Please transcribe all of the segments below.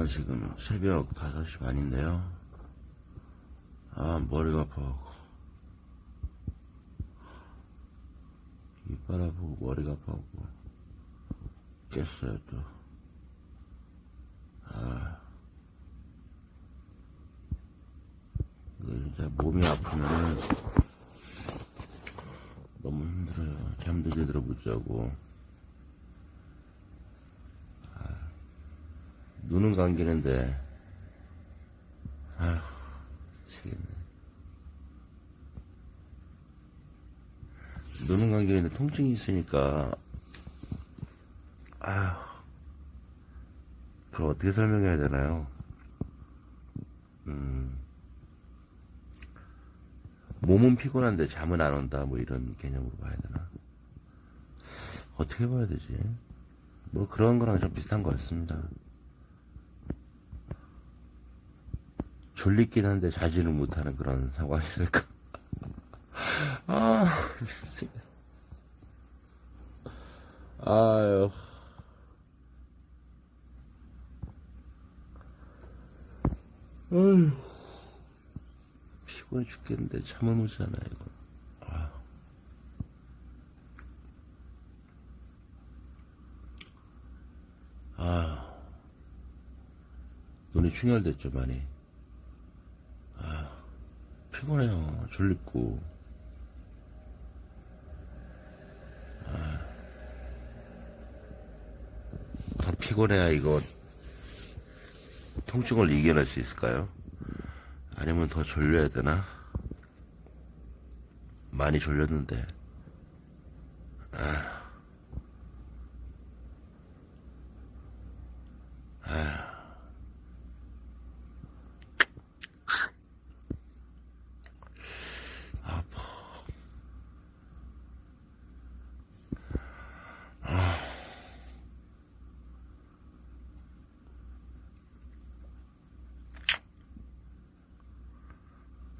아, 지금 새벽 5시 반인데요. 아, 머리가 아파갖고. 이빨 아프고 머리가 아파갖고. 깼어요, 또. 아. 이거 진짜 몸이 아프면은 너무 힘들어요. 잠도 제대로 못 자고. 눈은 감기는데, 아휴, 미치겠네. 눈은 감기는데 통증이 있으니까, 아휴, 그걸 어떻게 설명해야 되나요? 음, 몸은 피곤한데 잠은 안 온다, 뭐 이런 개념으로 봐야 되나? 어떻게 봐야 되지? 뭐 그런 거랑 좀 비슷한 것 같습니다. 졸리긴 한데 자지를 못하는 그런 상황이랄까. 아. 아유. 어휴. 피곤해 죽겠는데 자네, 이거. 아. 아. 눈이 충혈됐죠, 많이. 피곤해요. 졸립고. 아, 더 피곤해야 이거 통증을 이겨낼 수 있을까요? 아니면 더 졸려야 되나? 많이 졸렸는데.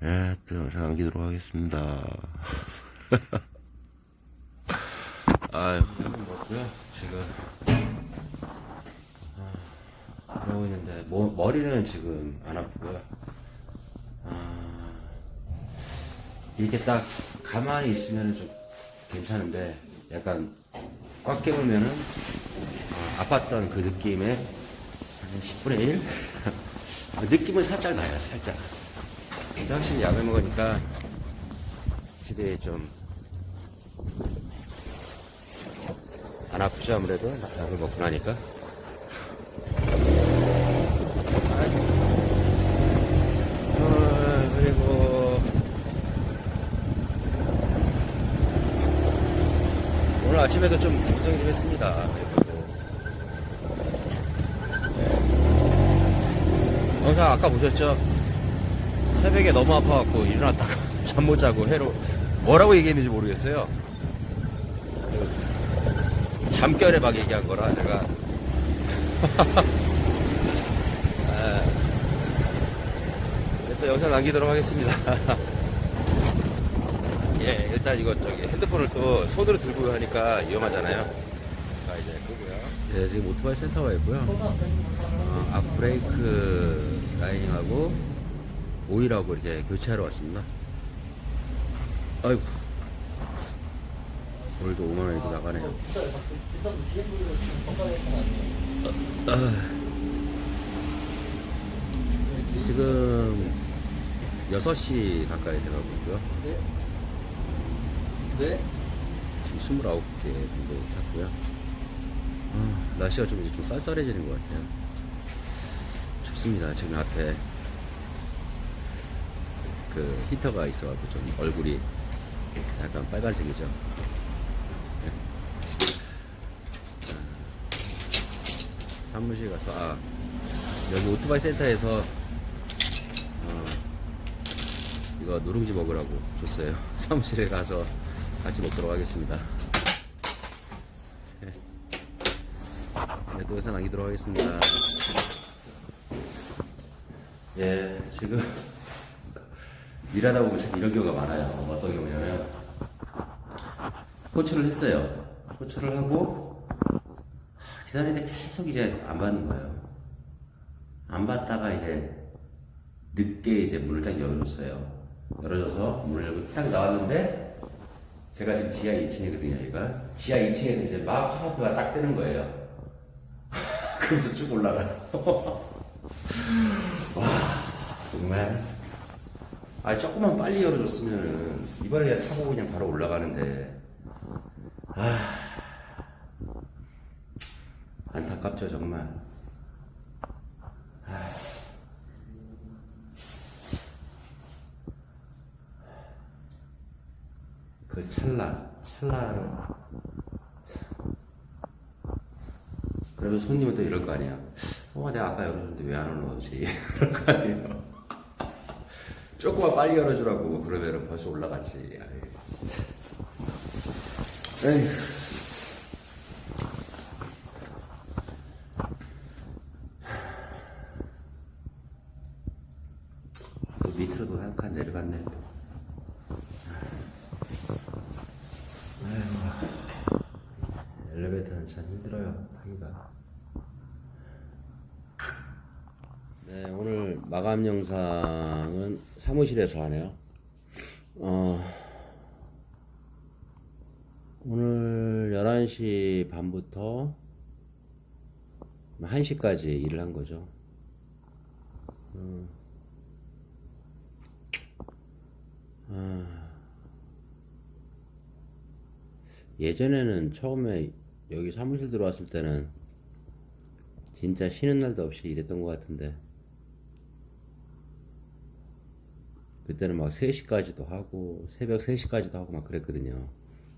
예, 또 영상 남기도록 하겠습니다. 아유, 뭐고요 지금 아, 그러고 있는데 뭐, 머리는 지금 안 아프고요. 아, 이렇게 딱 가만히 있으면 좀 괜찮은데 약간 꽉 깨물면은 어, 아팠던 그 느낌의 한 10분의 1? 느낌은 살짝 나요, 살짝. 근데 확실히 약을 먹으니까 기대에 좀 안 아프죠 아무래도 약을 먹고 나니까 어, 그리고 오늘 아침에도 좀 걱정이 좀 했습니다. 네. 영상 아까 보셨죠? 새벽에 너무 아파갖고 일어났다가 잠 못 자고 해로 뭐라고 얘기했는지 모르겠어요. 그 잠결에 막 얘기한 거라 제가 아, 또 영상 남기도록 하겠습니다. 예, 일단 이거 저기 핸드폰을 또 손으로 들고 하니까 위험하잖아요. 자, 이제 끄고요. 예, 지금 오토바이 센터가 있고요. 어, 앞브레이크 라이닝하고 오일하고 이렇게 교체하러 왔습니다. 아이고. 오늘도 5만 원이 더 나가네요. 아, 지금 6시 가까이 돼가고 있고요. 네. 네. 지금 29개 정도 탔고요. 아, 날씨가 좀 이제 좀 쌀쌀해지는 것 같아요. 춥습니다. 지금 앞에 그 히터가 있어가지고 좀 얼굴이 약간 빨간색이죠. 네. 아, 사무실 가서 아 여기 오토바이 센터에서 어, 이거 누룽지 먹으라고 줬어요. 사무실에 가서 같이 먹도록 하겠습니다. 네, 네, 또 영상 남기도록 하겠습니다. 예, 지금 일하다 보면 참 이런 경우가 많아요. 어떤 경우냐면 호출을 했어요. 호출을 하고 기다리는데 계속 이제 안 받는 거예요. 안 받다가 이제 늦게 이제 문을 딱 열어줬어요. 열어줘서 문을 열고 딱 나왔는데 제가 지금 지하 2층이거든요, 여기가. 지하 2층에서 이제 막 화살표가 딱 뜨는 거예요. 그래서 쭉 올라가. 와, 정말. 아, 조금만 빨리 열어줬으면 이번에 그냥 타고 그냥 바로 올라가는데. 아, 안타깝죠, 정말. 그 찰나, 찰나를. 그러면 손님은 또 이럴 거 아니야. 어, 내가 아까 열어줬는데 왜 안 올라오지? 이럴 거 아니에요. 조금만 빨리 열어주라고. 그러면 벌써 올라갔지. 또 밑으로도 한 칸 내려갔네. 또. 엘리베이터는 참 힘들어요, 타기가. 네, 오늘 마감 영상은 사무실에서 하네요. 어, 오늘 11시 반부터 1시까지 일을 한 거죠. 음. 아. 예전에는 처음에 여기 사무실 들어왔을 때는 진짜 쉬는 날도 없이 일했던 것 같은데 그때는 막 3시까지도 하고 새벽 3시까지도 하고 막 그랬거든요.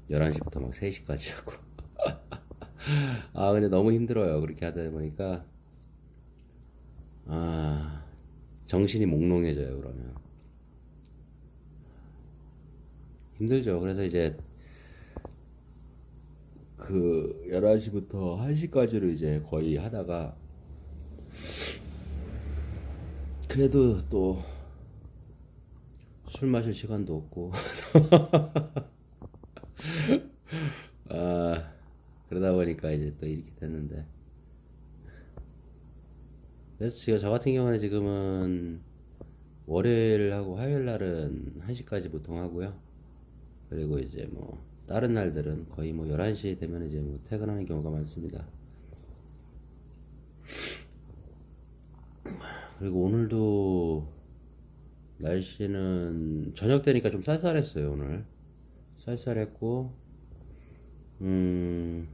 11시부터 막 3시까지 하고. 아 근데 너무 힘들어요. 그렇게 하다 보니까. 아 정신이 몽롱해져요 그러면. 힘들죠. 그래서 이제 그 11시부터 1시까지를 이제 거의 하다가 그래도 또 술 마실 시간도 없고. 아 그러다 보니까 이제 또 이렇게 됐는데. 그래서 지금 저 같은 경우는 지금은 월요일하고 화요일 날은 1시까지 보통 하고요. 그리고 이제 뭐 다른 날들은 거의 뭐 11시 되면 이제 뭐 퇴근하는 경우가 많습니다. 그리고 오늘도 날씨는 저녁 되니까 좀 쌀쌀했어요, 오늘. 쌀쌀했고, 음,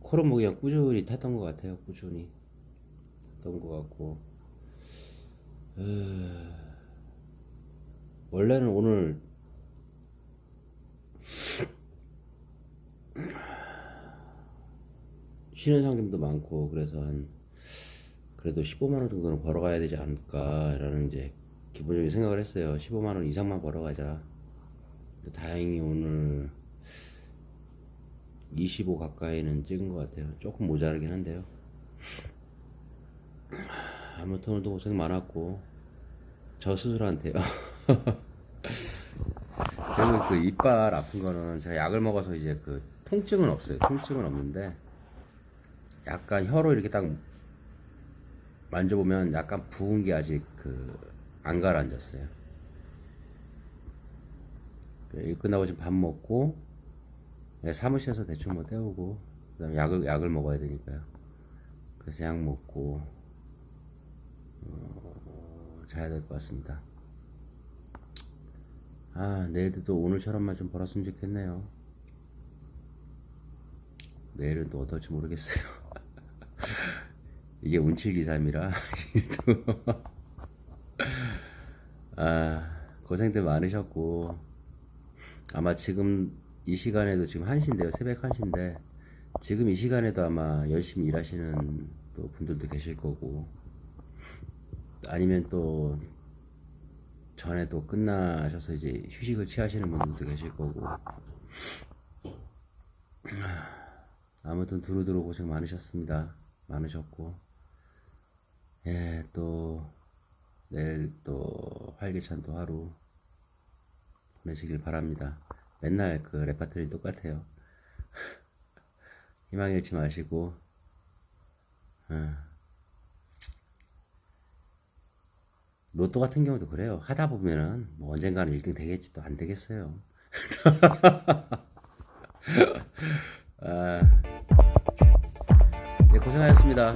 코를 뭐 그냥 꾸준히 탔던 것 같아요, 꾸준히. 탔던 것 같고. 에... 원래는 오늘 쉬는 상점도 많고 그래서 한 그래도 15만 원 정도는 벌어가야 되지 않을까라는 이제 기본적인 생각을 했어요. 15만 원 이상만 벌어가자. 다행히 오늘 25 가까이는 찍은 것 같아요. 조금 모자르긴 한데요. 아무튼 오늘도 고생 많았고 저 스스로한테요. 그리고 그 이빨 아픈 거는 제가 약을 먹어서 이제 그 통증은 없어요. 통증은 없는데 약간 혀로 이렇게 딱 만져보면 약간 부은 게 아직 그 안 가라앉았어요. 그일 끝나고 지금 밥 먹고 네, 사무실에서 대충 뭐 때우고 그다음에 약을 약을 먹어야 되니까요. 그래서 약 먹고 어, 자야 될 것 같습니다. 아, 내일도 또 오늘처럼만 좀 벌었으면 좋겠네요. 내일은 또 어떨지 모르겠어요. 이게 운칠기삼이라 아, 고생들 많으셨고 아마 지금 이 시간에도 지금 1시인데요. 새벽 1시인데 지금 이 시간에도 아마 열심히 일하시는 또 분들도 계실 거고 아니면 또 전에 또 끝나셔서 이제 휴식을 취하시는 분들도 계실 거고 아무튼 두루두루 고생 많으셨습니다. 많으셨고 예 또 내일 또 활기찬 또 하루 보내시길 바랍니다. 맨날 그 레파토리 똑같아요. 희망 잃지 마시고 어. 로또 같은 경우도 그래요. 하다 보면은 뭐 언젠가는 1등 되겠지 또 안 되겠어요. 아, 네, 고생하셨습니다.